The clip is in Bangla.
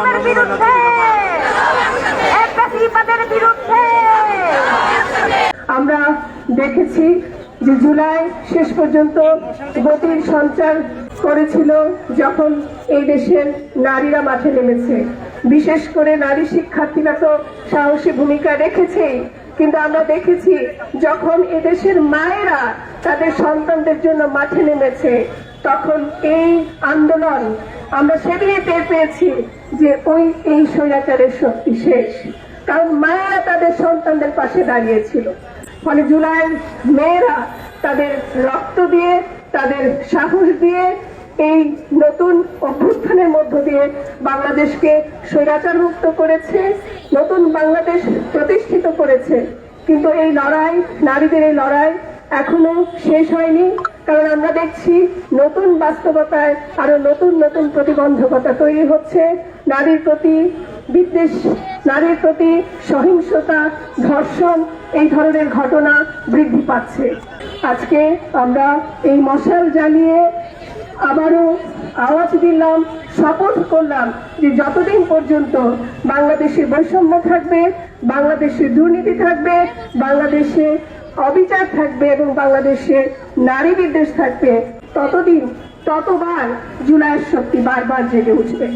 জুলুমের বিরুদ্ধে। এক বিরুদ্ধে। আমরা দেখেছি যে জুলাই শেষ পর্যন্ত গতির সঞ্চার করেছিল যখন এই দেশের নারীরা মাঠে নেমেছে। বিশেষ করে নারী শিক্ষার্থীরা তো সাহসী ভূমিকা রেখেছেই কিন্তু আমরা দেখেছি যখন এদেশের মায়েরা তাদের সন্তানদের জন্য মাঠে নেমেছে তখন এই আন্দোলন আমরা সেদিনই টের পেয়েছি যে ওই, এই স্বৈরাচারের শক্তি শেষ। কারণ মায়েরা তাদের সন্তানদের পাশে দাঁড়িয়েছিল। ফলে জুলাইয়ের মেয়েরা তাদের রক্ত দিয়ে, তাদের সাহস দিয়ে এই নতুন অভ্যুত্থানের মধ্য দিয়ে বাংলাদেশকে স্বৈরাচার মুক্ত করেছে, নতুন বাংলাদেশ প্রতিষ্ঠিত করেছে। কিন্তু এই লড়াই, নারীদের এই লড়াই এখনও শেষ হয়নি। কারণ আমরা দেখছি নতুন বাস্তবতায় আরও নতুন নতুন প্রতিবন্ধকতা তৈরি হচ্ছে। নারীর প্রতি বিদ্বেষ, নারীর প্রতি সহিংসতা, ধর্ষণ, এই ধরনের ঘটনা বৃদ্ধি পাচ্ছে। আজকে আমরা এই মশাল জ্বালিয়ে আবারও আওয়াজ দিলাম, শপথ করলাম যে যতদিন পর্যন্ত বাংলাদেশে বৈষম্য থাকবে, বাংলাদেশে দুর্নীতি থাকবে, বাংলাদেশে অবিচার থাকবে এবং বাংলাদেশে নারী বিদ্বেষ থাকবে ততদিন ততবার জুলাইয়ের শক্তি বারবার জেগে উঠবে।